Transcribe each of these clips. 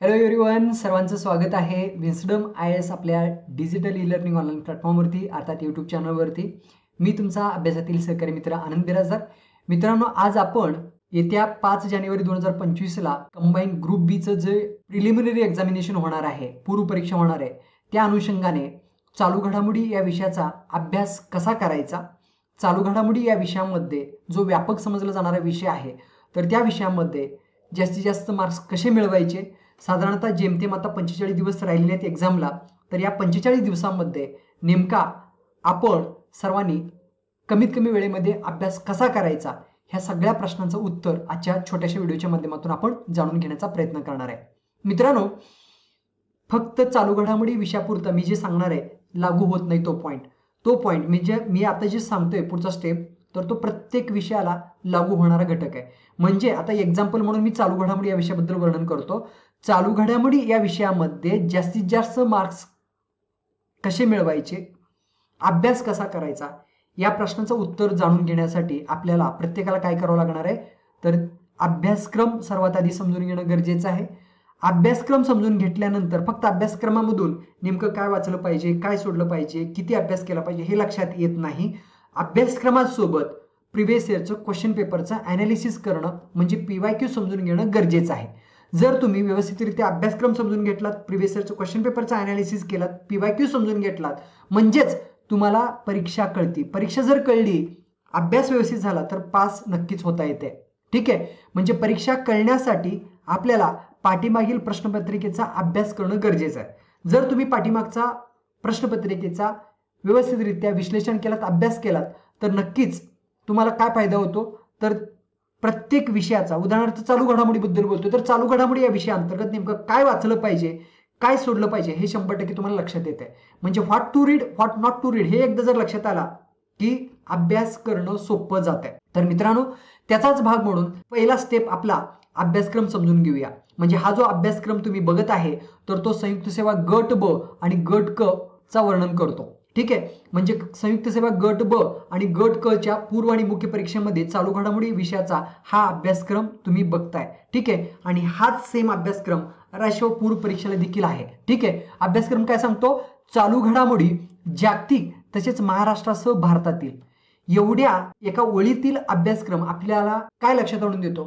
Hello everyone सर्वांचं स्वागत आहे. विन्सडम आय एस आपल्या डिजिटल ई लर्निंग ऑनलाईन प्लॅटफॉर्मवरती अर्थात यूट्यूब चॅनलवरती मी तुमचा अभ्यासातील सहकारी मित्र आनंद बिराजदार. मित्रांनो आज आपण येत्या पाच जानेवारी दोन हजार पंचवीसला कंबाईन ग्रुप बीचं जे प्रिलिमिनरी एक्झामिनेशन होणार आहे पूर्व परीक्षा होणार आहे त्या अनुषंगाने चालू घडामोडी या विषयाचा अभ्यास कसा करायचा? चालू घडामोडी या विषयामध्ये जो व्यापक समजला जाणारा विषय आहे तर त्या विषयामध्ये जास्तीत जास्त मार्क्स कसे मिळवायचे? साधारणतः जेमतेम आता पंचेचाळीस दिवस राहिलेले आहेत एक्झामला तर या पंचेचाळीस दिवसांमध्ये नेमका आपण सर्वांनी कमीत कमी वेळेमध्ये अभ्यास कसा करायचा? ह्या सगळ्या प्रश्नांचं उत्तर आजच्या छोट्याशा व्हिडिओच्या माध्यमातून आपण जाणून घेण्याचा प्रयत्न करणार आहे. मित्रांनो फक्त चालू घडामोडी विषयापुरतं मी जे सांगणार आहे लागू होत नाही तो पॉईंट तो पॉईंट मी जे मी आता जे सांगतोय पुढचा स्टेप तर तो प्रत्येक विषयाला लागू होणारा घटक आहे. म्हणजे आता एक्झाम्पल म्हणून मी चालू घडामोडी या विषयाबद्दल वर्णन करतो. चालू घडामोडी या विषयामध्ये जास्तीत जास्त मार्क्स कसे मिळवायचे? अभ्यास कसा करायचा? या प्रश्नाचं उत्तर जाणून घेण्यासाठी आपल्याला प्रत्येकाला काय करावं लागणार आहे? तर अभ्यासक्रम सर्वात आधी समजून घेणं गरजेचं आहे. अभ्यासक्रम समजून घेतल्यानंतर फक्त अभ्यासक्रमामधून नेमकं काय वाचलं पाहिजे काय सोडलं पाहिजे किती अभ्यास केला पाहिजे हे लक्षात येत नाही. अभ्यासक्रमासोबत प्रिव्हियस इयरचं क्वेश्चन पेपरचं अनालिसिस करणं म्हणजे पी वाय क्यू समजून घेणं गरजेचं आहे. जर तुम्ही व्यवस्थितरित्या अभ्यासक्रम समजून घेतलात प्रिव्हियस इयरचं क्वेश्चन पेपरचं अनालिसिस केलात पी वाय क्यू समजून घेतलात म्हणजेच तुम्हाला परीक्षा कळती. परीक्षा जर कळली अभ्यास व्यवस्थित झाला तर पास नक्कीच होता येते. ठीक? आहे म्हणजे परीक्षा कळण्यासाठी आपल्याला पाठीमागील प्रश्नपत्रिकेचा अभ्यास करणं गरजेचं आहे. जर तुम्ही पाठीमागचा प्रश्नपत्रिकेचा व्यवस्थितरित्या विश्लेषण केलात अभ्यास केलात तर नक्कीच तुम्हाला काय फायदा होतो? तर प्रत्येक विषयाचा उदाहरणार्थ चालू घडामोडीबद्दल बोलतो तर चालू घडामोडी या विषयाअंतर्गत नेमकं काय वाचलं पाहिजे काय सोडलं पाहिजे हे शंभर टक्के तुम्हाला लक्षात येते म्हणजे what to read what not to read हे एकदा जर लक्षात आला की अभ्यास करणं सोपं जात आहे तर मित्रांनो त्याचाच भाग म्हणून पहिला स्टेप आपला अभ्यासक्रम समजून घेऊया. म्हणजे हा जो अभ्यासक्रम तुम्ही बघत आहे तर तो संयुक्त सेवा गट ब आणि गट क चा वर्णन करतो. ठीक आहे? म्हणजे संयुक्त सेवा गट ब आणि गट क च्या पूर्व आणि मुख्य परीक्षेमध्ये चालू घडामोडी विषयाचा हा अभ्यासक्रम तुम्ही बघताय. ठीक आहे? आणि हाच सेम अभ्यासक्रम राष्ट्रीय पूर्व परीक्षेला देखील आहे. ठीक आहे? अभ्यासक्रम काय सांगतो? चालू घडामोडी जागतिक तसेच महाराष्ट्रासह भारतातील. एवढ्या एका ओळीतील अभ्यासक्रम आपल्याला काय लक्षात आणून देतो?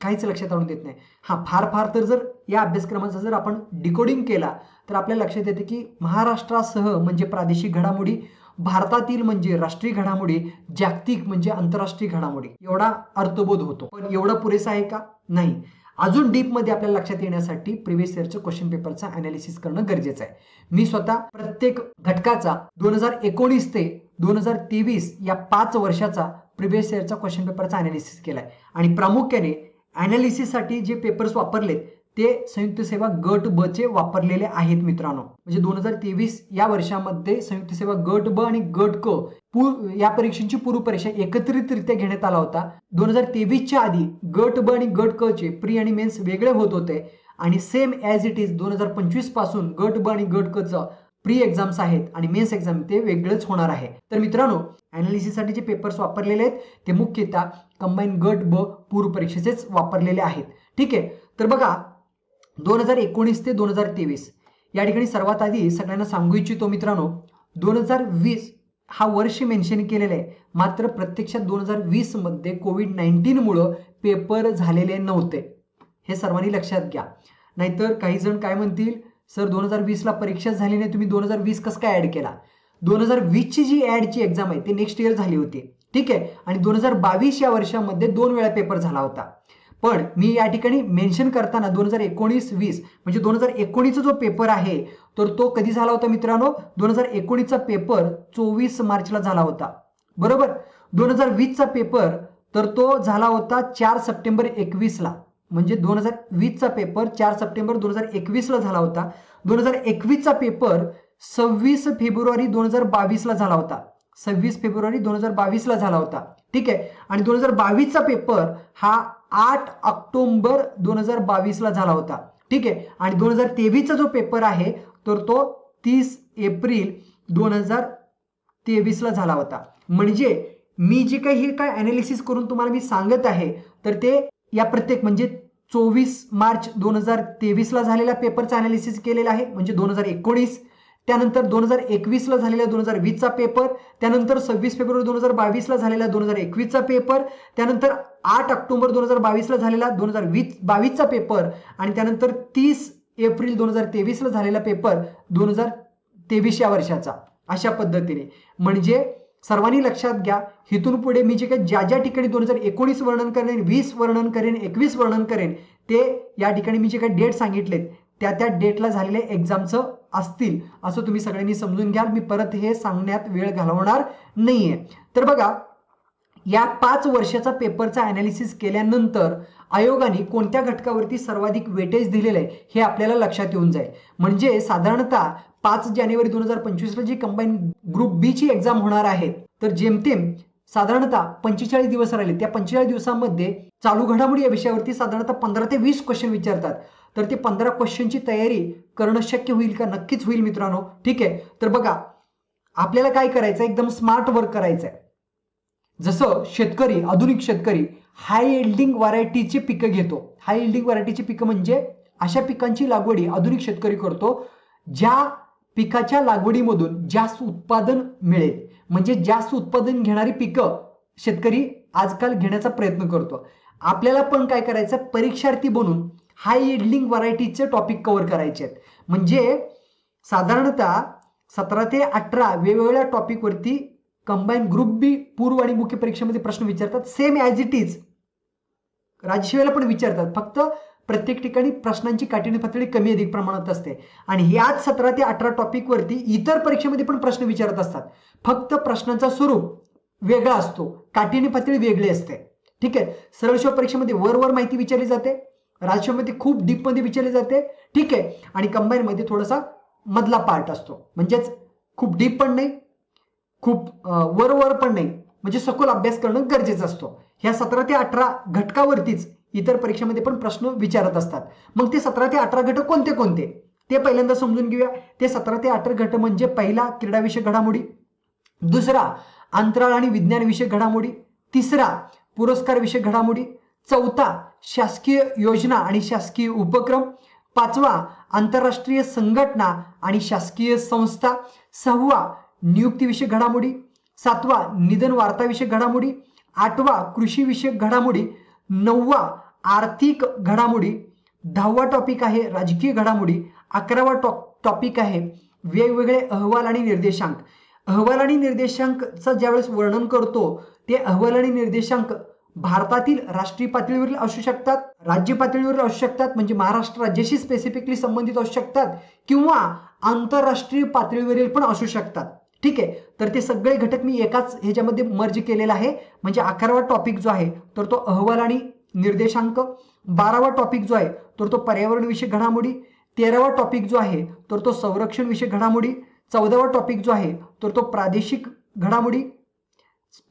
काहीच लक्षात आणून देत नाही. हा फार फार तर जर या अभ्यासक्रमाचा जर आपण डिकोडिंग केला तर आपल्या लक्षात येते की महाराष्ट्रासह म्हणजे प्रादेशिक घडामोडी भारतातील म्हणजे राष्ट्रीय घडामोडी जागतिक म्हणजे आंतरराष्ट्रीय घडामोडी. एवढा अर्थबोध होतो. पण एवढा पुरेसा आहे का? नाही. अजून डीपमध्ये आपल्याला लक्षात येण्यासाठी प्रिव्हियस इयरच्या क्वेश्चन पेपरचा अनालिसिस करणं गरजेचं आहे. मी स्वतः प्रत्येक घटकाचा दोन हजार एकोणीस ते दोन हजार तेवीस या पाच वर्षाचा प्रिव्हियस इयरचा क्वेश्चन पेपरचा अनालिसिस केलाय. आणि प्रामुख्याने अनालिसिससाठी जे पेपर्स वापरलेत ते संयुक्त सेवा गट ब चे वापरलेले आहेत मित्रांनो. म्हणजे दोन हजार तेवीस या वर्षामध्ये संयुक्त सेवा गट ब आणि गट क पूर या परीक्षेची पूर्व परीक्षा एकत्रितरित्या घेण्यात आला होता. दोन हजार तेवीसच्या आधी गट ब आणि गट क चे प्री आणि मेन्स वेगळे होत होते आणि सेम ॲज इट इज दोन हजार पंचवीसपासून गट ब आणि गट क च प्री एक्झाम्स आहेत आणि मेन्स एक्झाम ते वेगळंच होणार आहे. तर मित्रांनो अनालिसिससाठी जे पेपर्स वापरलेले आहेत ते मुख्यतः कंबाईन गट ब पूर्व परीक्षेचेच वापरलेले आहेत. ठीक आहे? तर बघा दोन हजार एकोणीस ते दोन हजार तेवीस. या ठिकाणी सर्वात आधी सगळ्यांना सांगू इच्छितो मित्रांनो दोन हजार वीस हा वर्ष मेन्शन केलेलं आहे. मात्र प्रत्यक्षात दोन हजार वीसमध्ये कोविड नाईन्टीनमुळं पेपर झालेले नव्हते. हे सर्वांनी लक्षात घ्या. नाहीतर काही जण काय म्हणतील सर दोन हजार वीसला परीक्षा झाली नाही तुम्ही दोन हजार वीस कसं काय ऍड केला? दोन हजार वीसची जी ऍडची एक्झाम आहे ती नेक्स्ट इयर झाली होती. ठीक आहे? आणि दोन हजार बावीस या वर्षामध्ये दोन वेळा पेपर झाला होता. पण मी या ठिकाणी मेन्शन करताना दोन हजार एकोणीस वीस म्हणजे दोन हजार एकोणीसचा जो पेपर आहे तर तो कधी झाला होता मित्रांनो दोन हजार एकोणीसचा पेपर चोवीस मार्चला झाला होता बरोबर दोन हजार वीसचा पेपर तर तो झाला होता चार सप्टेंबर एकवीसला म्हणजे दोन हजार वीसचा पेपर चार सप्टेंबर दोन हजार एकवीसला झाला होता दोन हजार एकवीसचा पेपर सव्वीस फेब्रुवारी दोन हजार बावीसला झाला होता सव्वीस फेब्रुवारी दोन हजार बावीसला झाला होता ठीक आहे आणि दोन हजार बावीसचा पेपर हा आठ ऑक्टोंबर दोन हजार बावीसला झाला होता. ठीक आहे? आणि दोन हजार तेवीसचा जो पेपर आहे तर तो तीस एप्रिल दोन हजार तेवीसला झाला होता. म्हणजे मी जे काही हे काय अनालिसिस करून तुम्हाला मी सांगत आहे तर ते या प्रत्येक म्हणजे चोवीस मार्च दोन हजार तेवीसला झालेल्या पेपरचं अनालिसिस केलेलं आहे. म्हणजे दोन हजार एकोणीस त्यानंतर दोन हजार एकवीसला झालेला दोन हजार वीसचा पेपर त्यानंतर सव्वीस फेब्रुवारी दोन हजार बावीसला झालेला दोन हजार एकवीसचा पेपर त्यानंतर आठ ऑक्टोबर दोन हजार बावीसला झालेला दोन हजार वीस बावीसचा पेपर आणि त्यानंतर तीस एप्रिल दोन हजार तेवीसला झालेला पेपर दोन हजार तेवीस या वर्षाचा. अशा पद्धतीने. म्हणजे सर्वांनी लक्षात घ्या इथून पुढे मी जे काही ज्या ज्या ठिकाणी दोन हजार एकोणीस वर्णन करेन वीस वर्णन करेन एकवीस वर्णन करेन ते या ठिकाणी मी जे काही डेट सांगितलेत त्या त्या डेटला झालेल्या एक्झामचं असतील असं तुम्ही सगळ्यांनी समजून घ्याल. मी परत हे सांगण्यात वेळ घालवणार नाहीये. तर बघा या पाच वर्षाचा पेपरचा अनालिसिस केल्यानंतर आयोगाने कोणत्या घटकावरती सर्वाधिक वेटेज दिलेलं आहे हे आपल्याला लक्षात येऊन जाईल. म्हणजे साधारणतः पाच जानेवारी दोन हजार पंचवीसला जी कंबाईन ग्रुप बी ची एक्झाम होणार आहे तर जेमतेम साधारणतः पंचेचाळीस दिवस राहिले. त्या पंचेचाळीस दिवसांमध्ये चालू घडामोडी या विषयावरती साधारणतः पंधरा ते वीस क्वेश्चन विचारतात. तर ते पंधरा क्वेश्चनची तयारी करणं शक्य होईल का? नक्कीच होईल मित्रांनो. ठीक आहे? तर बघा आपल्याला काय करायचं एकदम स्मार्ट वर्क करायचं आहे. जसं शेतकरी आधुनिक शेतकरी हाय एल्डिंग व्हरायटीची पिकं घेतो. हाय एल्डिंग व्हरायटीची पिकं म्हणजे अशा पिकांची लागवडी आधुनिक शेतकरी करतो ज्या पिकाच्या लागवडीमधून जास्त उत्पादन मिळेल. म्हणजे जास्त उत्पादन घेणारी पिकं शेतकरी आजकाल घेण्याचा प्रयत्न करतो. आपल्याला पण काय करायचं? परीक्षार्थी बनून हाय इल्डिंग व्हरायटीचे टॉपिक कव्हर करायचे आहेत. म्हणजे साधारणतः सतरा ते अठरा वेगवेगळ्या टॉपिकवरती कंबाईन ग्रुप बी पूर्व आणि मुख्य परीक्षेमध्ये प्रश्न विचारतात. सेम ॲज इट इज राजशिवेला पण विचारतात. फक्त प्रत्येक ठिकाणी प्रश्नांची काठीणी पातळी कमी अधिक प्रमाणात असते. आणि याच सतरा ते अठरा टॉपिकवरती इतर परीक्षेमध्ये पण प्रश्न विचारत असतात. फक्त प्रश्नांचा स्वरूप वेगळा असतो. काठीणी पातळी वेगळी असते. ठीक आहे? सरळ शिव परीक्षेमध्ये वर वर माहिती विचारली जाते. राजशाहीमध्ये खूप डीपमध्ये विचारली जाते. ठीक आहे. आणि कंबाईनमध्ये थोडासा मधला पार्ट असतो. म्हणजेच खूप डीप पण नाही खूप वर वर पण नाही. म्हणजे सखोल अभ्यास करणं गरजेचं असतो. ह्या सतरा ते अठरा घटकावरतीच इतर परीक्षेमध्ये पण प्रश्न विचारत असतात. मग ते सतरा ते अठरा घटक कोणते कोणते? ते पहिल्यांदा समजून घेऊया. ते सतरा ते अठरा घटक म्हणजे पहिला क्रीडाविषयक घडामोडी दुसरा अंतराळ आणि विज्ञान विषयक घडामोडी तिसरा पुरस्कार विषयक घडामोडी चौथा शासकीय योजना आणि शासकीय उपक्रम. पाचवा आंतरराष्ट्रीय संघटना आणि शासकीय संस्था. सहावा नियुक्तीविषयक घडामोडी. सातवा निधन वार्ताविषयक घडामोडी. आठवा कृषीविषयक घडामोडी. नववा आर्थिक घडामोडी. दहावा टॉपिक आहे राजकीय घडामोडी. अकरावा टॉ टॉपिक आहे वेगवेगळे अहवाल आणि निर्देशांक. अहवाल आणि निर्देशांकचं ज्यावेळेस वर्णन करतो ते अहवाल आणि निर्देशांक भारतातील राष्ट्रीय पातळीवरील असू शकतात राज्य पातळीवरील असू शकतात म्हणजे महाराष्ट्र राज्याशी स्पेसिफिकली संबंधित असू शकतात किंवा आंतरराष्ट्रीय पातळीवरील पण असू शकतात. ठीक आहे? तर ते सगळे घटक मी एकाच ह्याच्यामध्ये मर्ज केलेला आहे. म्हणजे अकरावा टॉपिक जो आहे तर तो अहवाल आणि निर्देशांक. बारावा टॉपिक जो आहे तर तो पर्यावरण विषयक घडामोडी. तेरावा टॉपिक जो आहे तर तो संरक्षण विषयक घडामोडी. चौदावा टॉपिक जो आहे तर तो प्रादेशिक घडामोडी.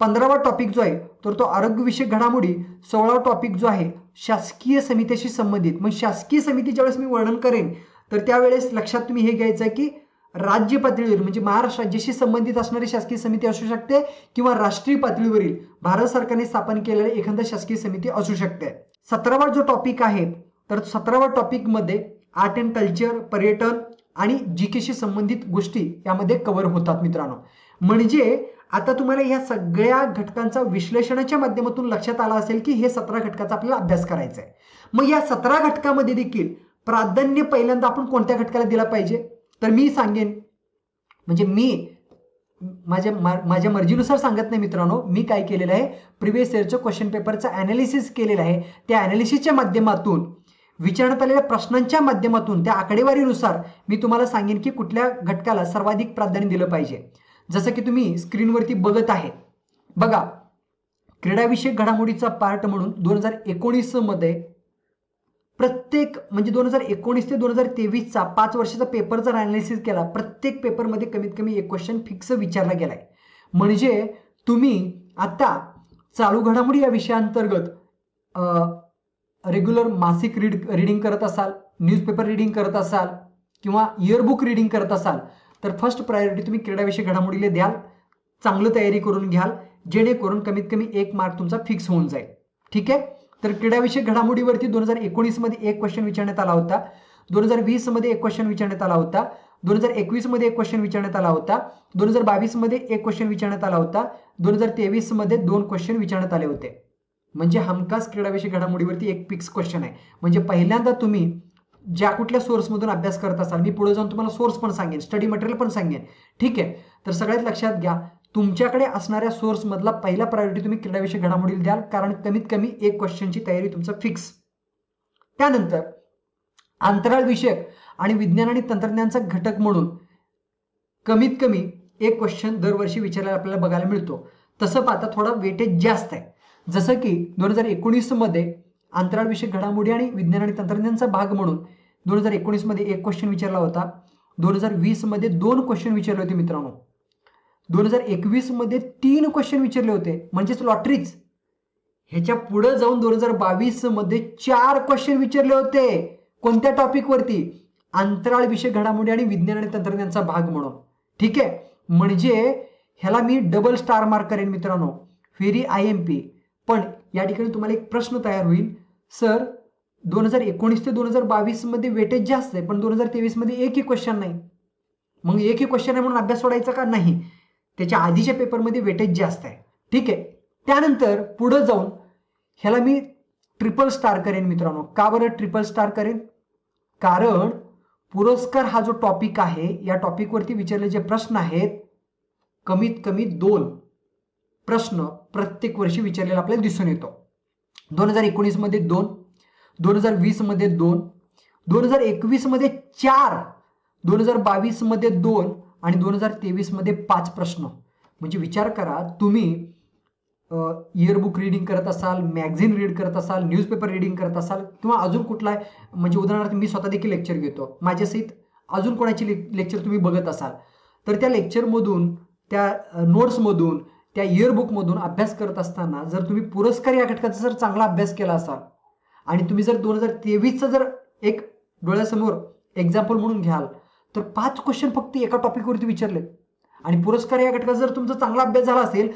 पंधरावा टॉपिक जो आहे तर तो आरोग्यविषयक घडामोडी सोळावा टॉपिक जो आहे शासकीय समितीशी संबंधित. मग शासकीय समिती ज्यावेळेस मी वर्णन करेन तर त्यावेळेस लक्षात तुम्ही हे घ्यायचं आहे की राज्य पातळीवर म्हणजे महाराष्ट्र राज्याशी संबंधित असणारी शासकीय समिती असू शकते किंवा राष्ट्रीय पातळीवरील भारत सरकारने स्थापन केलेली एखादा शासकीय समिती असू शकते. सतरावा जो टॉपिक आहे तर सतरावा टॉपिकमध्ये आर्ट अँड कल्चर पर्यटन आणि जी केशी संबंधित गोष्टी यामध्ये कव्हर होतात मित्रांनो. म्हणजे आता तुम्हाला या सगळ्या घटकांचा विश्लेषणाच्या माध्यमातून लक्षात आला असेल की हे सतरा घटकाचा आपल्याला अभ्यास करायचा आहे मग या सतरा घटकामध्ये देखील प्राधान्य पहिल्यांदा आपण कोणत्या घटकाला दिला पाहिजे? तर मी सांगेन. म्हणजे मी माझ्या माझ्या मर्जीनुसार सांगत नाही मित्रांनो. मी काय केलेलं आहे? प्रिव्हियस इयरच्या क्वेश्चन पेपरचं अनालिसिस केलेलं आहे. त्या अनालिसिसच्या माध्यमातून विचारण्यात आलेल्या प्रश्नांच्या माध्यमातून त्या आकडेवारीनुसार मी तुम्हाला सांगेन की कुठल्या घटकाला सर्वाधिक प्राधान्य दिलं पाहिजे. जसं की तुम्ही स्क्रीनवरती बघत आहे. बघा क्रीडाविषयक घडामोडीचा पार्ट म्हणून दोन हजार एकोणीसमध्ये प्रत्येक म्हणजे दोन हजार एकोणीस ते दोन हजार तेवीसचा पाच वर्षाचा पेपर जर अनालिसिस केला. प्रत्येक पेपरमध्ये कमीत कमी एक क्वेश्चन फिक्स विचारला गेलाय. म्हणजे तुम्ही आता चालू घडामोडी या विषयाअंतर्गत रेग्युलर मासिक रीड रीडिंग करत असाल न्यूजपेपर रीडिंग करत असाल किंवा इयरबुक रीडिंग करत असाल तर फर्स्ट प्रायोरिटी तुम्ही क्रीडाविषयी घडामोडीला द्याल चांगलं तयारी करून घ्याल जेणेकरून कमीत कमी एक मार्क तुमचा फिक्स होऊन जाईल. ठीक आहे? तर क्रीडाविषयक घडामोडीवरती दोन हजार एकोणीसमध्ये एक क्वेश्चन विचारण्यात आला होता. दोन हजार वीसमध्ये एक क्वेश्चन विचारण्यात आला होता. दोन हजार एकवीसमध्ये एक क्वेश्चन विचारण्यात आला होता. दोन हजार बावीसमध्ये एक क्वेश्चन विचारण्यात आला होता. दोन हजार तेवीसमध्ये दोन क्वेश्चन विचारण्यात आले होते. म्हणजे हमखास क्रीडाविषयक घडामोडीवरती एक फिक्स क्वेश्चन आहे. म्हणजे पहिल्यांदा तुम्ही ज्या कुठल्या सोर्समधून अभ्यास करत असाल मी पुढे जाऊन तुम्हाला सोर्स पण सांगेन स्टडी मटेरियल पण सांगेन. ठीक आहे? तर सगळ्यात लक्षात घ्या तुमच्याकडे असणाऱ्या सोर्समधला पहिला प्रायोरिटी तुम्ही क्रीडाविषयक घडामोडीला द्याल कारण कमीत कमी एक क्वेश्चनची तयारी तुमचं फिक्स त्यानंतर अंतराळ विषयक आणि विज्ञान आणि तंत्रज्ञानचा घटक म्हणून कमीत कमी एक क्वेश्चन दरवर्षी विचारायला आपल्याला बघायला मिळतो. तसं पाहता थोडा वेटेज जास्त आहे. जसं की दोन हजार एकोणीसमध्ये अंतराळविषयक घडामोडी आणि विज्ञान आणि तंत्रज्ञानचा भाग म्हणून दोन हजार एकोणीसमध्ये एक क्वेश्चन विचारला होता. दोन हजार वीसमध्ये दोन क्वेश्चन विचारले होते मित्रांनो. दोन हजार एकवीसमध्ये तीन क्वेश्चन विचारले होते. म्हणजेच लॉटरीच ह्याच्या पुढे जाऊन दोन हजार बावीसमध्ये चार क्वेश्चन विचारले होते. कोणत्या टॉपिकवरती अंतराळ विषय घडामोडी आणि विज्ञान आणि तंत्रज्ञानचा भाग म्हणून. ठीक आहे? म्हणजे ह्याला मी डबल स्टार मार्क करेन मित्रांनो. फेरी आय एम पी पण या ठिकाणी तुम्हाला एक प्रश्न तयार होईल. सर दोन हजार एकोणीस ते दोन हजार बावीसमध्ये वेटेज जास्त आहे पण दोन हजार तेवीसमध्ये एकही क्वेश्चन नाही. मग एकही क्वेश्चन आहे म्हणून अभ्यास सोडायचा का? नाही. त्याच्या आधीच्या पेपरमध्ये वेटेज जास्त आहे. ठीक आहे? त्यानंतर पुढं जाऊन ह्याला मी ट्रिपल स्टार करेन मित्रांनो. का बरं ट्रिपल स्टार करेन? कारण पुरस्कार हा जो टॉपिक आहे या टॉपिकवरती विचारले जे प्रश्न आहेत कमीत कमी दोन प्रश्न प्रत्येक वर्षी विचारलेला आपल्याला दिसून येतो. दोन हजार एकोणीसमध्ये दोन दोन हजार वीसमध्ये दोन दोन हजार एकवीसमध्ये चार दोन हजार बावीसमध्ये दोन आणि दोन हजार तेवीसमध्ये पाच प्रश्न. म्हणजे विचार करा तुम्ही इयरबुक रीडिंग करत असाल मॅगझिन रीड करत असाल न्यूजपेपर रीडिंग करत असाल किंवा अजून कुठला म्हणजे उदाहरणार्थ मी स्वतः देखील लेक्चर घेतो. माझ्यासहित अजून कोणाची लेक्चर तुम्ही बघत असाल. तर त्या लेक्चरमधून त्या नोट्समधून त्या इयरबुकमधून अभ्यास करत असताना जर तुम्ही पुरस्कार या घटकाचा जर चांगला अभ्यास केला असाल आणि तुम्ही जर दोन हजार तेवीसचा जर एक डोळ्यासमोर एक्झाम्पल म्हणून घ्याल तर पाच क्वेश्चन फक्त एका टॉपिकवरती विचारले. आणि पुरस्कार या घटकाचा जर तुमचा चांगला अभ्यास झाला असेल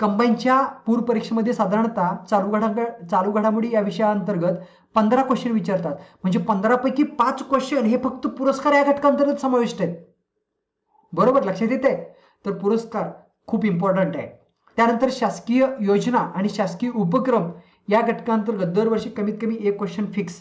कंबाईनच्या पूर परीक्षेमध्ये साधारणतः चालू घडा चालू घडामोडी या विषयाअंतर्गत पंधरा क्वेश्चन विचारतात. म्हणजे पंधरापैकी पाच क्वेश्चन हे फक्त पुरस्कार या घटकांतर्गत समाविष्ट आहेत. बरोबर? लक्षात येते तर पुरस्कार खूप इम्पॉर्टंट आहे. त्यानंतर शासकीय योजना आणि शासकीय उपक्रम या घटकांतर्गत दरवर्षी कमीत कमी एक क्वेश्चन फिक्स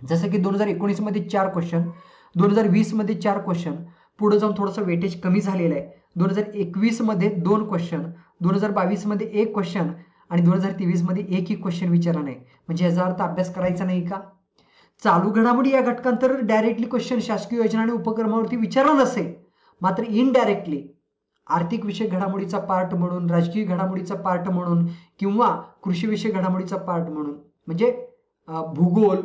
जसं की दोन हजार एकोणीसमध्ये चार क्वेश्चन दोन हजार वीसमध्ये चार क्वेश्चन पुढे जाऊन थोडंसं वेटेज कमी झालेलं आहे. दोन हजार एकवीसमध्ये दोन क्वेश्चन दोन हजार बावीसमध्ये एक क्वेश्चन आणि दोन हजार तेवीसमध्ये एकही क्वेश्चन विचारला नाही. म्हणजे याचा अर्थ अभ्यास करायचा नाही का? चालू घडामोडी या घटकांतर डायरेक्टली क्वेश्चन शासकीय योजना आणि उपक्रमावरती विचारला नसेल मात्र इनडायरेक्टली आर्थिक विषय घडामोडीचा पार्ट म्हणून राजकीय घडामोडीचा पार्ट म्हणून किंवा कृषीविषय घडामोडीचा पार्ट म्हणून. म्हणजे भूगोल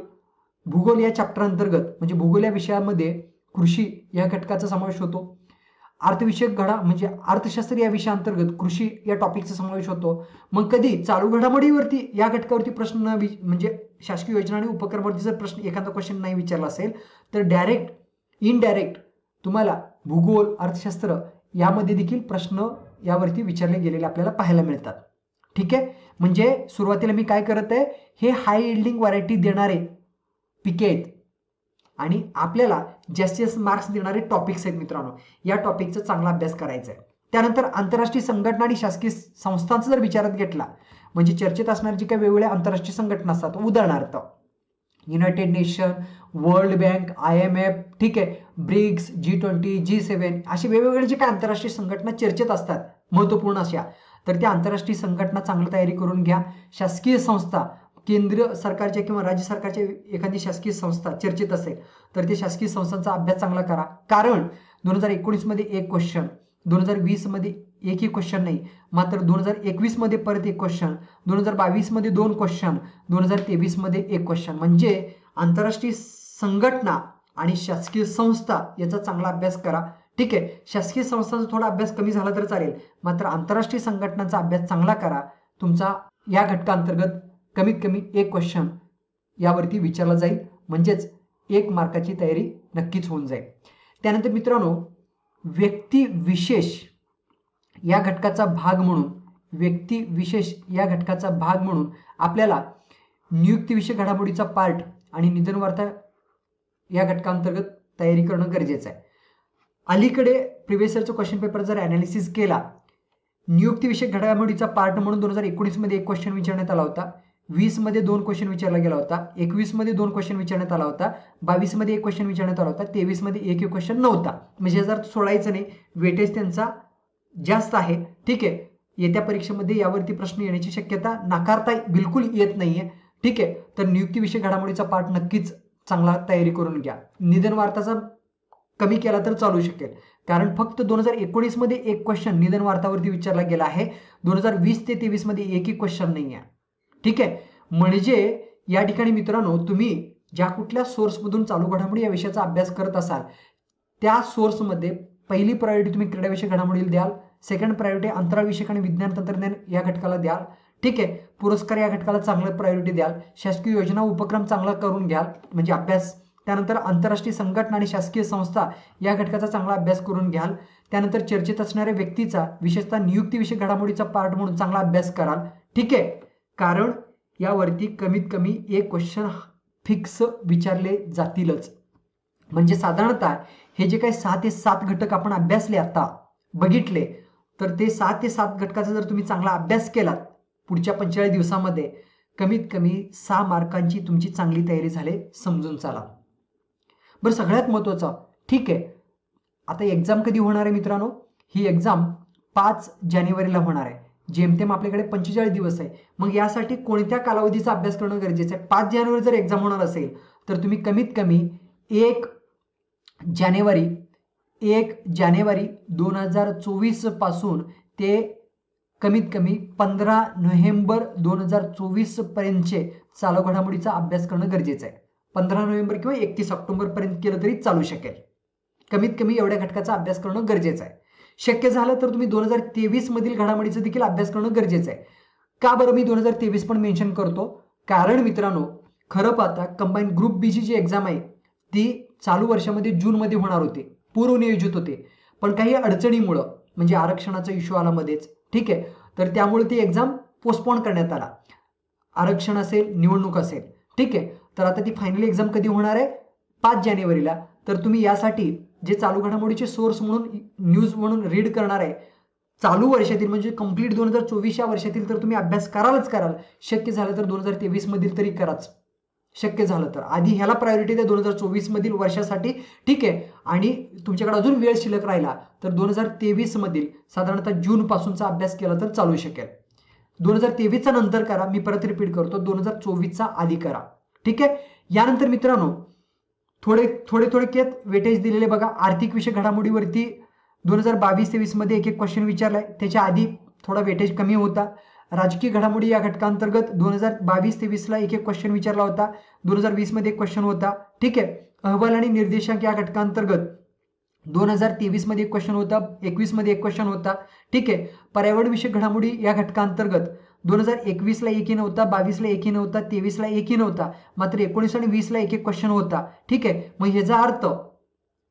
भूगोल या चॅप्टर अंतर्गत म्हणजे भूगोल या विषयामध्ये कृषी या घटकाचा समावेश होतो. अर्थविषयक घडा म्हणजे अर्थशास्त्र या विषयाअंतर्गत कृषी या टॉपिकचा समावेश होतो. मग कधी चालू घडामोडीवरती या घटकावरती प्रश्न म्हणजे शासकीय योजना आणि उपक्रमावरती जर प्रश्न एखादा क्वेश्चन नाही विचारला असेल तर डायरेक्ट इनडायरेक्ट तुम्हाला भूगोल अर्थशास्त्र यामध्ये देखील प्रश्न यावरती विचारले गेलेले आपल्याला पाहायला मिळतात. ठीक आहे? म्हणजे सुरुवातीला मी काय करत आहे? हे हाय इल्डिंग व्हरायटी देणारे पिके आहेत. आणि आपल्याला जास्तीत जास्त मार्क्स देणारे टॉपिक्स आहेत मित्रांनो या टॉपिकचा चांगला अभ्यास करायचा आहे. त्यानंतर आंतरराष्ट्रीय संघटना आणि शासकीय संस्थांचा जर विचारात घेतला म्हणजे चर्चेत असणारी जी काही वेगवेगळ्या आंतरराष्ट्रीय संघटना असतात उदाहरणार्थ United Nation World Bank I M F ठीक आहे? BRICS G twenty G seven असे वेगवेगळे जे काही आंतरराष्ट्रीय संघटना चर्चेत असतात महत्त्वपूर्ण अशा तर त्या आंतरराष्ट्रीय संघटना चांगली तयारी करून घ्या. शासकीय संस्था केंद्र सरकारच्या किंवा राज्य सरकारच्या एखादी शासकीय संस्था चर्चेत असेल तर ते शासकीय संस्थांचा अभ्यास चांगला करा. कारण दोन हजार एकोणीसमध्ये एक क्वेश्चन दोन हजार वीसमध्ये एकही क्वेश्चन नाही मात्र दोन हजार एकवीसमध्ये परत एक क्वेश्चन दोन हजार बावीसमध्ये दोन क्वेश्चन दोन हजार तेवीसमध्ये एक क्वेश्चन म्हणजे आंतरराष्ट्रीय संघटना आणि शासकीय संस्था याचा चांगला अभ्यास करा. ठीक आहे? शासकीय संस्थांचा थोडा अभ्यास कमी झाला तर चालेल. मात्र आंतरराष्ट्रीय संघटनांचा अभ्यास चांगला करा. तुमचा या घटकांतर्गत कमीत कमी एक क्वेश्चन यावरती विचारला जाईल. म्हणजेच एक मार्काची तयारी नक्कीच होऊन जाईल. त्यानंतर मित्रांनो व्यक्ती विशेष या घटकाचा भाग म्हणून व्यक्ती विशेष या घटकाचा भाग म्हणून आपल्याला नियुक्तीविषयक घडामोडीचा पार्ट आणि निधन वार्ता या घटकांतर्गत तयारी करणं गरजेचं आहे. अलीकडे प्रिव्हियस इयरचा क्वेश्चन पेपर जर अनालिसिस केला नियुक्तीविषयक घडामोडीचा पार्ट म्हणून दोन हजार एकोणीसमध्ये एक क्वेश्चन विचारण्यात आला होता वीसमध्ये दोन क्वेश्चन विचारला गेला होता एकवीसमध्ये दोन क्वेश्चन विचारण्यात आला होता बावीसमध्ये एक क्वेश्चन विचारण्यात आला होता तेवीसमध्ये एक एक क्वेश्चन नव्हता. म्हणजे जर सोडायचं नाही वेटेज त्यांचा जास्त आहे ठीक आहे. येत्या परीक्षेमध्ये यावरती प्रश्न येण्याची शक्यता नाकारता बिलकुल येत नाहीये ठीक आहे. तर नियुक्तीविषयक घडामोडीचा पाठ नक्कीच चांगला तयारी करून घ्या. निधन वार्ताचा कमी केला तर चालू शकेल. कारण फक्त दोन हजार एकोणीसमध्ये एक क्वेश्चन निधन वार्तावरती विचारला गेला आहे. दोन हजार वीस ते तेवीसमध्ये एकही क्वेश्चन नाही आहे. ठीक आहे? म्हणजे या ठिकाणी मित्रांनो तुम्ही ज्या कुठल्या सोर्समधून चालू घडामोडी या विषयाचा अभ्यास करत असाल त्या सोर्समध्ये पहिली प्रायोरिटी तुम्ही क्रीडाविषयक घडामोडीला द्याल. सेकंड प्रायोरिटी अंतराळविषयक आणि विज्ञान तंत्रज्ञान या घटकाला द्याल. ठीक आहे. पुरस्कार या घटकाला चांगलं प्रायोरिटी द्याल. शासकीय योजना उपक्रम चांगला करून घ्याल. म्हणजे अभ्यास. त्यानंतर आंतरराष्ट्रीय संघटना आणि शासकीय संस्था या घटकाचा चांगला अभ्यास करून घ्याल. त्यानंतर चर्चेत असणाऱ्या व्यक्तीचा विशेषतः नियुक्तीविषयक घडामोडीचा पार्ट म्हणून चांगला अभ्यास कराल. ठीक आहे. कारण यावरती कमीत कमी एक क्वेश्चन फिक्स विचारले जातीलच. म्हणजे साधारणतः हे जे काही सहा ते सात घटक आपण अभ्यासले आता बघितले तर ते सहा ते सात घटकाचा जर तुम्ही चांगला अभ्यास केलात पुढच्या पंचेचाळीस दिवसामध्ये कमीत कमी सहा मार्कांची तुमची चांगली तयारी झाली समजून चाला. बरं सगळ्यात महत्त्वाचं ठीक आहे. आता एक्झाम कधी होणार आहे मित्रांनो? ही एक्झाम पाच जानेवारीला होणार आहे. जेमतेम आपल्याकडे पंचेचाळीस दिवस आहे. मग यासाठी कोणत्या कालावधीचा अभ्यास करणं गरजेचं आहे? पाच जानेवारी जर एक्झाम होणार असेल तर तुम्ही कमीत कमी एक जानेवारी एक जानेवारी दोन हजार चोवीसपासून ते कमीत कमी पंधरा नोव्हेंबर दोन हजार चोवीस पर्यंतचे चालू घडामोडीचा अभ्यास करणं गरजेचं आहे. पंधरा नोव्हेंबर किंवा एकतीस ऑक्टोबर पर्यंत केलं तरी चालू शकेल. कमीत कमी एवढ्या घटकाचा अभ्यास करणं गरजेचं आहे. शक्य झालं तर तुम्ही दोन हजार तेवीस मधील घडामोडीचा देखील अभ्यास करणं गरजेचं आहे. का बरं मी दोन हजार तेवीस पण मेन्शन करतो? कारण मित्रांनो खरं पाहता कंबाईन ग्रुप बीची जी एक्झाम आहे ती चालू वर्षामध्ये जूनमध्ये होणार होती. पूर्वनियोजित होते. पण काही अडचणीमुळं म्हणजे आरक्षणाचा इश्यू आला मध्येच ठीक आहे? तर त्यामुळे ती एक्झाम पोस्टपोन करण्यात आला. आरक्षण असेल निवडणूक असेल. ठीक आहे? तर आता ती फायनल एक्झाम कधी होणार आहे? पाच जानेवारीला. तर तुम्ही यासाठी जे चालू घडामोडीचे सोर्स म्हणून न्यूज म्हणून रीड करणार आहे चालू वर्षातील म्हणजे कंप्लीट दोन हजार चोवीस या वर्षातील तर तुम्ही अभ्यास करालच कराल. शक्य झालं तर दोन हजार तेवीस मधील तरी कराच. शक्य झालं तर. आधी ह्याला प्रायोरिटी द्या दोन हजार चोवीस मधील वर्षासाठी. ठीक आहे? आणि तुमच्याकडे अजून वेळ शिल्लक राहिला तर दोन हजार तेवीसमधील साधारणतः जूनपासूनचा अभ्यास केला तर चालू शकेल. दोन हजार तेवीसचा नंतर करा मी परत रिपीट करतो दोन हजार चोवीसचा आधी करा. ठीक आहे? यानंतर मित्रांनो थोडे थोडे थोडक्यात वेटेज दिलेले बघा आर्थिक विषय घडामोडीवरती दोन हजार बावीस तेवीसमध्ये एक एक क्वेश्चन विचारलाय त्याच्या आधी थोडा वेटेज कमी होता. राजकीय घडामोडी या घटकांतर्गत दोन हजार बावीस तेवीसला एक एक क्वेश्चन विचारला होता दोन हजार वीसमध्ये एक क्वेश्चन होता. ठीक आहे? अहवाल आणि निर्देशांक या घटकांतर्गत. दोन हजार तेवीसमध्ये एक क्वेश्चन होता एकवीसमध्ये एक क्वेश्चन होता. ठीक आहे. पर्यावरणविषयक घडामोडी या घटकांतर्गत. दोन हजार एकवीसला एकही नव्हता बावीसला एकही नव्हता तेवीसला एकही नव्हता. मात्र एकोणीस आणि वीसला एक एक क्वेश्चन होता. ठीक आहे. मग ह्याचा अर्थ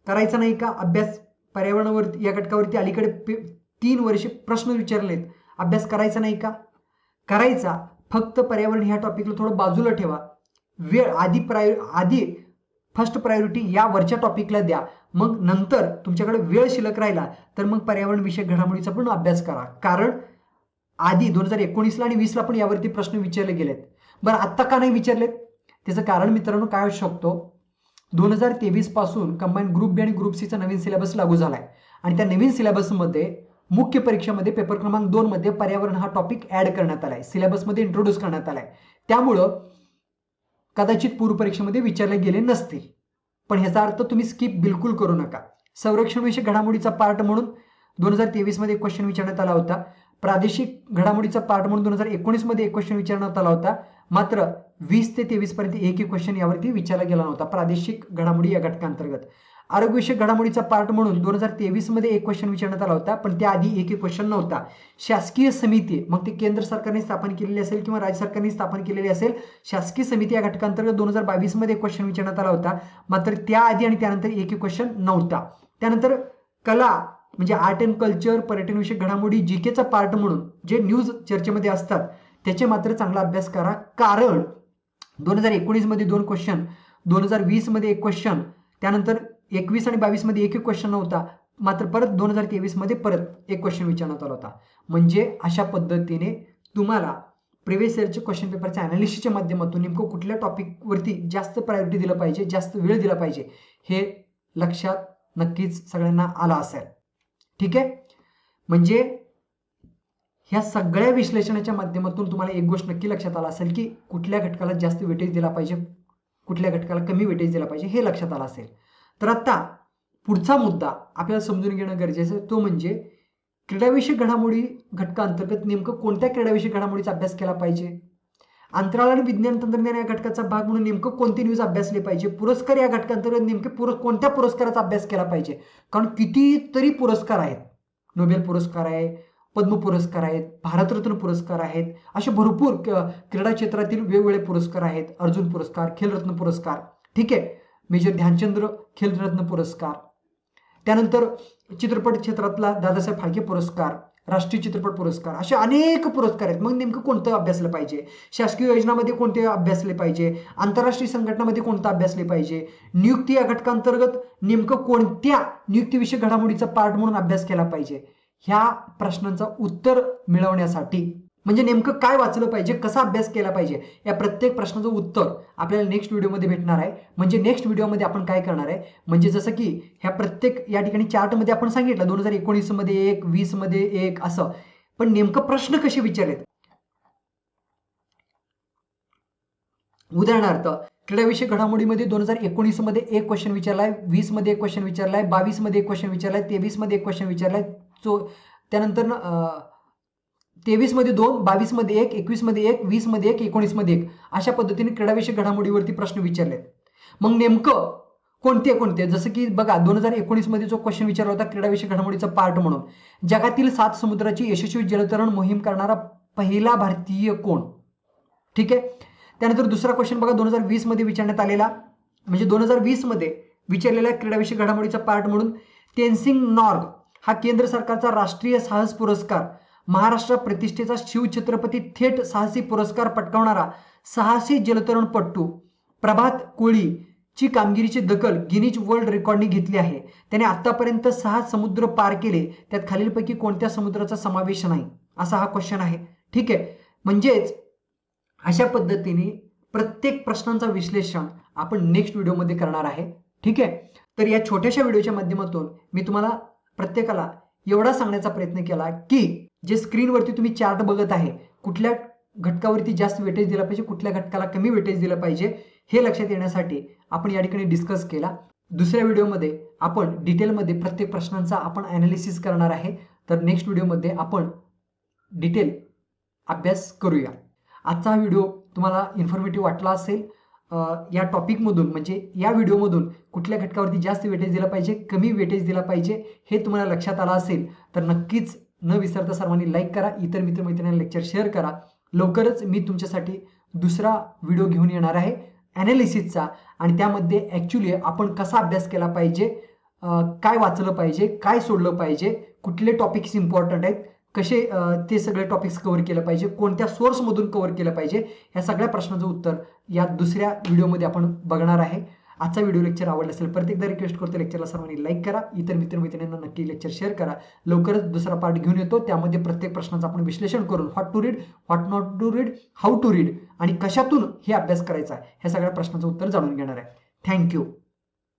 करायचा नाही का? अभ्यास पर्यावरणावरती या घटकावरती अलीकडे तीन वर्षे प्रश्न विचारलेत. अभ्यास करायचा नाही का? करायचा. फक्त पर्यावरण ह्या टॉपिकला थोडं बाजूला ठेवा. वेळ आधी प्राय आधी फर्स्ट प्रायोरिटी या वरच्या टॉपिकला द्या. मग नंतर तुमच्याकडे वेळ शिल्लक राहिला तर मग पर्यावरण विषयक घडामोडीचा पण अभ्यास करा. कारण आधी दोन हजार एकोणीसला आणि वीसला पण यावरती प्रश्न विचारले गेलेत. बरं आत्ता का नाही विचारलेत? त्याचं कारण मित्रांनो काय असू शकतो? दोन हजार तेवीसपासून कंबाईन ग्रुप बी आणि ग्रुप सीचा नवीन सिलेबस लागू झालाय. आणि त्या नवीन सिलेबसमध्ये मुख्य परीक्षेमध्ये पेपर क्रमांक दोन मध्ये पर्यावरण हा टॉपिक ऍड करण्यात आलाय. सिलेबसमध्ये इंट्रोड्यूस करण्यात आलाय. त्यामुळं कदाचित पूर्व परीक्षेमध्ये विचारले गेले नसते. पण ह्याचा अर्थ तुम्ही स्किप बिलकुल करू नका. संरक्षणविषयक घडामोडीचा पार्ट म्हणून दोन हजार तेवीसमध्ये एक क्वेश्चन विचारण्यात आला होता. प्रादेशिक घडामोडीचा पार्ट म्हणून दोन हजार एकोणीसमध्ये एक क्वेश्चन विचारण्यात आला होता. मात्र वीस ते तेवीसपर्यंत एक एक क्वेश्चन यावरती विचारला गेला नव्हता. प्रादेशिक घडामोडी या घटकांतर्गत. आरोग्यविषयक घडामोडीचा पार्ट म्हणून दोन हजार तेवीसमध्ये एक क्वेश्चन विचारण्यात आला होता पण त्याआधी एक एक क्वेश्चन नव्हता. शासकीय समिती मग ते केंद्र सरकारने स्थापन केलेली असेल किंवा राज्य सरकारने स्थापन केलेली असेल शासकीय समिती या घटकांतर्गत दोन हजार बावीसमध्ये एक क्वेश्चन विचारण्यात आला होता. मात्र त्याआधी आणि त्यानंतर एक एक क्वेश्चन नव्हता. त्यानंतर कला म्हणजे आर्ट अँड कल्चर पर्यटनविषयक घडामोडी घडामोडी जीकेचा पार्ट म्हणून जे न्यूज चर्चेमध्ये असतात त्याचे मात्र चांगला अभ्यास करा. कारण दोन हजार एकोणीसमध्ये दोन क्वेश्चन दोन हजार वीसमध्ये एक क्वेश्चन त्यानंतर एकवीस आणि बावीसमध्ये एक एक क्वेश्चन नव्हता. मात्र परत दोन हजार तेवीसमध्ये परत एक क्वेश्चन विचारण्यात आला होता. म्हणजे अशा पद्धतीने तुम्हाला प्रिव्हियस इयरचे क्वेश्चन पेपरच्या अनालिसिसच्या माध्यमातून नेमकं कुठल्या टॉपिकवरती जास्त प्रायोरिटी दिलं पाहिजे जास्त वेळ दिला पाहिजे हे लक्षात नक्कीच सगळ्यांना आला असेल. ठीक आहे? म्हणजे ह्या सगळ्या विश्लेषणाच्या माध्यमातून तुम्हाला एक गोष्ट नक्की लक्षात आला असेल की कुठल्या घटकाला जास्त वेटेज दिला पाहिजे कुठल्या घटकाला कमी वेटेज दिला पाहिजे हे लक्षात आलं असेल. तर आता पुढचा मुद्दा आपल्याला समजून घेणं गरजेचं आहे. तो म्हणजे क्रीडाविषयक घडामोडी घटकाअंतर्गत नेमकं कोणत्या क्रीडाविषयक घडामोडीचा अभ्यास केला पाहिजे? अंतराळ आणि विज्ञान तंत्रज्ञान या घटकाचा भाग म्हणून नेमकं कोणते न्यूज अभ्यासले पाहिजे? पुरस्कार या घटकांतर्गत नेमके पुर कोणत्या पुरस्काराचा अभ्यास केला पाहिजे? कारण कितीतरी पुरस्कार आहेत. नोबेल पुरस्कार आहे पद्म पुरस्कार आहेत भारतरत्न पुरस्कार आहेत असे भरपूर क्रीडा क्षेत्रातील वेगवेगळे पुरस्कार आहेत. अर्जुन पुरस्कार खेलरत्न पुरस्कार. ठीक आहे? मेजर ध्यानचंद्र खेलरत्न पुरस्कार. त्यानंतर चित्रपट क्षेत्रातला दादासाहेब फाळके पुरस्कार राष्ट्रीय चित्रपट पुरस्कार असे अनेक पुरस्कार आहेत. मग नेमकं कोणतं अभ्यासलं पाहिजे? शासकीय योजनामध्ये कोणते अभ्यासले पाहिजे? आंतरराष्ट्रीय संघटनामध्ये कोणतं अभ्यासले पाहिजे? नियुक्ती या घटकांतर्गत नेमकं कोणत्या नियुक्तीविषयक घडामोडीचा पार्ट म्हणून अभ्यास केला पाहिजे? ह्या प्रश्नांचा उत्तर मिळवण्यासाठी म्हणजे नेमकं काय वाचलं पाहिजे कसा अभ्यास केला पाहिजे या प्रत्येक प्रश्नाचं उत्तर आपल्याला नेक्स्ट व्हिडिओमध्ये भेटणार आहे. म्हणजे नेक्स्ट व्हिडिओमध्ये आपण काय करणार आहे? म्हणजे जसं की ह्या प्रत्येक या ठिकाणी चार्टमध्ये आपण सांगितलं दोन हजार एकोणीसमध्ये एक वीसमध्ये एक असं. पण नेमकं प्रश्न कसे विचारलेत उदाहरणार्थ क्रीडाविषयक घडामोडीमध्ये दोन हजार एकोणीसमध्ये एक क्वेश्चन विचारलाय वीसमध्ये एक क्वेश्चन विचारलाय बावीसमध्ये एक क्वेश्चन विचारलाय तेवीसमध्ये एक क्वेश्चन विचारलाय चो त्यानंतर तेवीसमध्ये दोन बावीसमध्ये एक एकवीसमध्ये एक वीसमध्ये एक एकोणीसमध्ये एक. अशा पद्धतीने क्रीडाविषयक घडामोडीवरती प्रश्न विचारले मग नेमकं कोणते कोणते? जसं की बघा दोन हजार एकोणीसमध्ये जो क्वेश्चन विचारला होता क्रीडाविषयक घडामोडीचा पार्ट म्हणून. जगातील सात समुद्राची यशस्वी जलतरण मोहीम करणारा पहिला भारतीय कोण? ठीक आहे? त्यानंतर दुसरा क्वेश्चन बघा दोन हजार वीसमध्ये विचारण्यात आलेला. म्हणजे दोन हजार वीसमध्ये विचारलेल्या क्रीडाविषयक घडामोडीचा पार्ट म्हणून तेनसिंग नॉर्ग हा केंद्र सरकारचा राष्ट्रीय साहस पुरस्कार महाराष्ट्र प्रतिष्ठेचा शिवछत्रपती थेट साहसी पुरस्कार पटकावणारा साहसी जलतरणपट्टू प्रभात कोळी ची कामगिरीची दखल गिनीज वर्ल्ड रेकॉर्डने घेतली आहे. त्याने आतापर्यंत सहा समुद्र पार केले त्यात खालीलपैकी कोणत्या समुद्राचा समावेश नाही? असा हा क्वेश्चन आहे. ठीक आहे. म्हणजेच अशा पद्धतीने प्रत्येक प्रश्नांचं विश्लेषण आपण नेक्स्ट व्हिडिओमध्ये करणार आहे. ठीक आहे? तर या छोट्याशा व्हिडिओच्या माध्यमातून मी तुम्हाला प्रत्येकाला एवढा सांगण्याचा प्रयत्न केला की जे स्क्रीनवरती तुम्ही चार्ट बघत आहे कुठल्या घटकावरती जास्त वेटेज दिला पाहिजे कुठल्या घटकाला कमी वेटेज दिलं पाहिजे हे लक्षात येण्यासाठी आपण या ठिकाणी डिस्कस केला. दुसऱ्या व्हिडिओमध्ये आपण डिटेलमध्ये प्रत्येक प्रश्नांचा आपण अनालिसिस करणार आहे. तर नेक्स्ट व्हिडिओमध्ये आपण डिटेल अभ्यास करूया. आजचा हा व्हिडिओ तुम्हाला इन्फॉर्मेटिव्ह वाटला असेल या टॉपिकमधून म्हणजे या व्हिडिओमधून कुठल्या घटकावरती जास्त वेटेज दिला पाहिजे कमी वेटेज दिला पाहिजे हे तुम्हाला लक्षात आलं असेल तर नक्कीच न विसरता सर्वांनी लाईक करा इतर मित्रमैत्रिणींना लेक्चर शेअर करा. लवकरच मी तुमच्यासाठी दुसरा व्हिडिओ घेऊन येणार आहे ॲनालिसिसचा आणि त्यामध्ये ॲक्च्युली आपण कसा अभ्यास केला पाहिजे काय वाचलं पाहिजे काय सोडलं पाहिजे कुठले टॉपिक्स इम्पॉर्टंट आहेत कसे ते सगळे टॉपिक्स कव्हर केलं पाहिजे कोणत्या सोर्समधून कव्हर केलं पाहिजे ह्या सगळ्या प्रश्नाचं उत्तर या दुसऱ्या व्हिडिओमध्ये आपण बघणार आहे. आजचा व्हिडिओ लेक्चर आवडला असेल प्रत्येकदा रिक्वेस्ट करतो लेक्चरला सर्वांनी लाईक करा. इतर मित्रमैत्रिणींना नक्की लेक्चर शेअर करा. लवकरच दुसरा पार्ट घेऊन येतो. त्यामध्ये प्रत्येक प्रश्नाचं आपण विश्लेषण करून what to read what not to read how to read आणि कशातून हे अभ्यास करायचा आहे ह्या सगळ्या प्रश्नाचं उत्तर जाणून घेणार आहे. थँक्यू